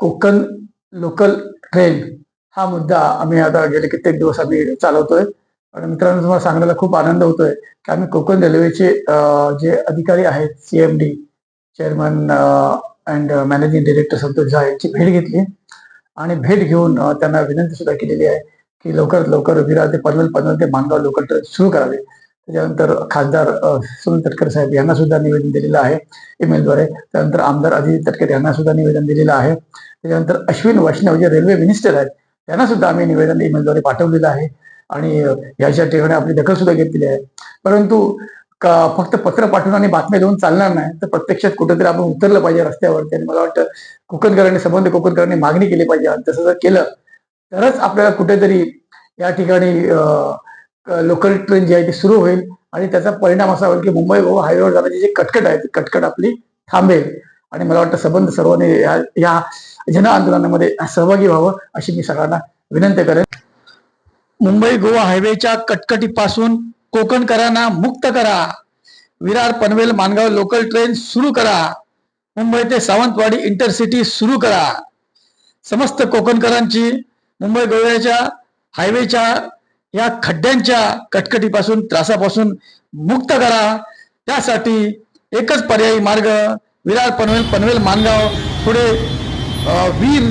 Konkan local train हा मुद्दा आम्ही आता गेले कित्येक दिवस आम्ही चालवतोय. आणि मित्रांनो तुम्हाला सांगायला खूप आनंद होतोय की आम्ही कोकण रेल्वेचे जे अधिकारी आहेत CMD chairman and managing director Santosh Jha यांची भेट घेतली. आणि भेट घेऊन त्यांना विनंती सुद्धा केलेली आहे की लवकरात लवकर विरार ते पनवेल पनवेल ते मानगाव लोकल ट्रेन सुरू करावे. त्याच्यानंतर खासदार सुनील तटकरे साहेब यांना सुद्धा निवेदन दिलेलं आहे ईमेलद्वारे. त्यानंतर आमदार अजित तटकरे यांना सुद्धा निवेदन दिलेलं आहे. त्याच्यानंतर अश्विन वैष्णव जे रेल्वे मिनिस्टर आहेत त्यांना सुद्धा आम्ही निवेदन ईमेलद्वारे पाठवलेलं आहे. आणि याच्या ठिकाणी आपली दखल सुद्धा घेतलेली आहे. परंतु का- फक्त पत्र पाठवून आणि बातम्या देऊन चालणार नाही तर प्रत्यक्षात कुठेतरी आपण उतरलं पाहिजे रस्त्यावरती. आणि मला वाटतं कोकणकरांनी संबंध कोकणकरांनी मागणी केली पाहिजे. आणि तसं जर केलं तरच आपल्याला कुठेतरी या ठिकाणी लोकल ट्रेन जी आहे ती सुरू होईल आणि त्याचा परिणाम असा होईल की मुंबई गोवा हायवेवर जाण्याची जी कटकट आहे ती कटकट आपली थांबेल. आणि मला वाटतं संबंध सर्वांनी या या जन आंदोलनामध्ये सहभागी व्हावं अशी मी सगळ्यांना विनंती करेन. मुंबई गोवा हायवेच्या कटकटीपासून कोकणकरांना मुक्त करा. विरार पनवेल मानगाव लोकल ट्रेन सुरू करा. मुंबई ते सावंतवाडी इंटरसिटी सुरू करा. समस्त कोकणकरांची मुंबई गोव्याच्या हायवेच्या या खड्ड्यांच्या कटकटीपासून त्रासापासून मुक्त करा. त्यासाठी एकच पर्यायी मार्ग विरार पनवेल पनवेल मानगाव पुढे वीर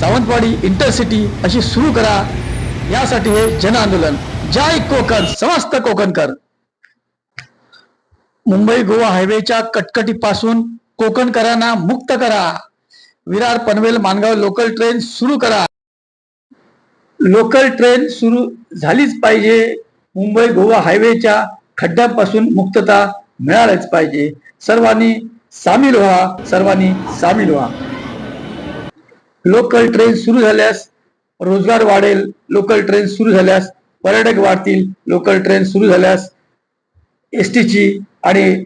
सावंतवाडी इंटरसिटी अशी सुरू करा. यासाठी हे जन आंदोलन. जय कोकण समस्त कोकणकर मुंबई गोवा हायवेच्या कटकटीपासून कोकणकरांना मुक्त करा. विरार पनवेल मानगाव लोकल ट्रेन सुरू करा. लोकल ट्रेन सुरू झालीच पाहिजे. मुंबई गोवा हायवेच्या खड्ड्यापासून मुक्तता मिळालीच पाहिजे. सर्वांनी सामील व्हा. सर्वांनी सामील व्हा. लोकल ट्रेन सुरू झाल्यास रोजगार वाढेल. लोकल ट्रेन सुरू झाल्यास पर्यटक वाढतील. लोकल ट्रेन सुरू झाल्यास एस टीची आणि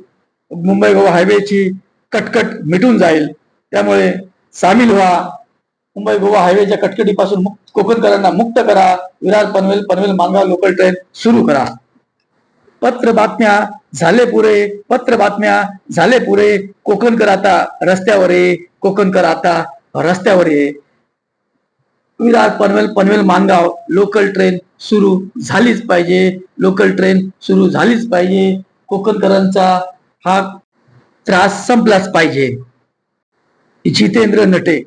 मुंबई गोवा हायवेची कटकट मिटून जाईल. त्यामुळे सामील व्हा. मुंबई गोवा हायवेच्या कटकटीपासून मुक्त कोकणकरांना मुक्त करा. विरार पनवेल पनवेल मानगाव लोकल ट्रेन सुरू करा. पत्र बातम्या झाले पुरे. पत्र बातम्या झाले पुरे. कोकणकर आता रस्त्यावर. ये कोकणकर आता रस्त्यावर. ये विरार पनवेल पनवेल मानगाव लोकल ट्रेन सुरू झालीच पाहिजे. लोकल ट्रेन सुरू झालीच पाहिजे. कोकणकरांचा हा त्रास संपलाच पाहिजे. जितेंद्र नटे